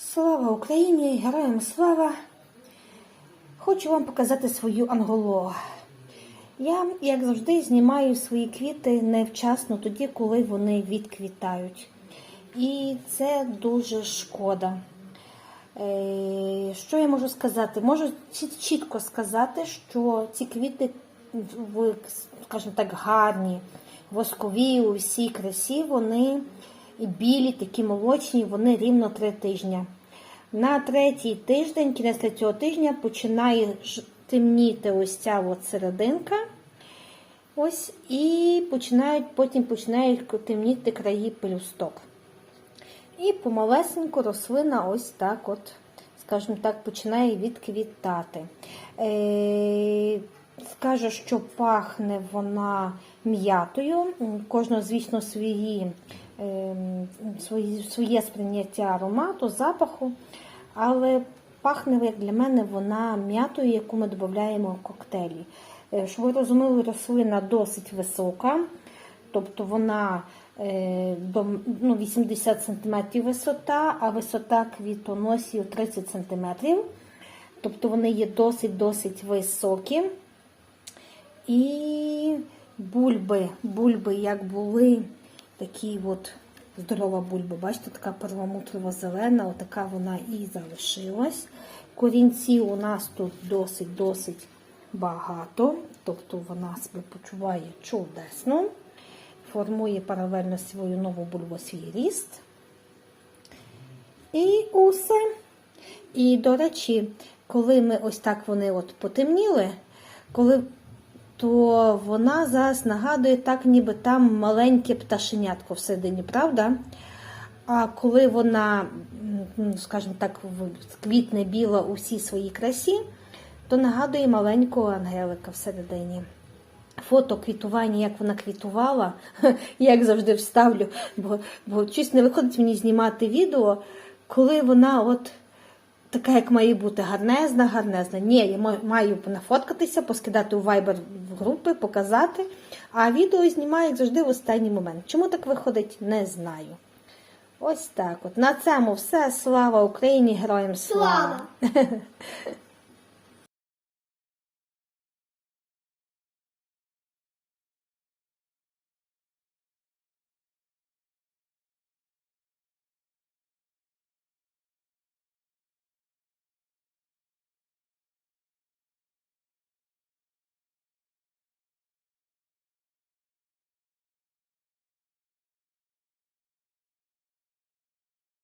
Слава Україні! Героям слава! Хочу вам показати свою анголу. Я, як завжди, знімаю свої квіти невчасно, тоді, коли вони відквітають. І це дуже шкода. Е, Що я можу сказати? Можу чітко сказати, що ці квіти, скажімо так, гарні, воскові, у всій красі, вони і білі, такі молочні, вони рівно три тижні. На третій тиждень, кінець третього тижня, починає темніти ось ця от серединка. Ось, і починають, потім починають темніти краї пелюсток. І помалесенько рослина ось так, от, скажімо так, починає відквітати. Е, скажу, що пахне вона м'ятою. Кожного, звісно, свої, своє сприйняття аромату, запаху, але пахне, як для мене, вона м'ятою, яку ми додаємо в коктейлі. Е, Щоб ви розуміли, рослина досить висока, тобто вона е, ну, 80 см висота, а висота квітоносів 30 см. Тобто вони є досить-досить високі. І бульби, бульби як були, такі от здорова бульба, бачите, така перламутрова зелена, отака вона і залишилась. Корінців у нас тут досить-досить багато, тобто вона себе почуває чудесно, формує паралельно свою нову бульбу свій ріст. І усе. І, до речі, коли ми ось так вони от потемніли, коли, то вона зараз нагадує так, ніби там маленьке пташенятко всередині, правда? А коли вона, скажімо так, квітне біла у всій своїй красі, то нагадує маленького ангелика всередині. Фото квітування, як вона квітувала, як завжди вставлю, бо, бо щось не виходить мені знімати відео, коли вона от така, як має бути, гарнезна, гарнезна. Ні, я маю нафоткатися, поскидати у Viber в групи, показати. А відео знімаю, завжди, в останній момент. Чому так виходить, не знаю. Ось так от. На цьому все. Слава Україні, героям слава! Слава!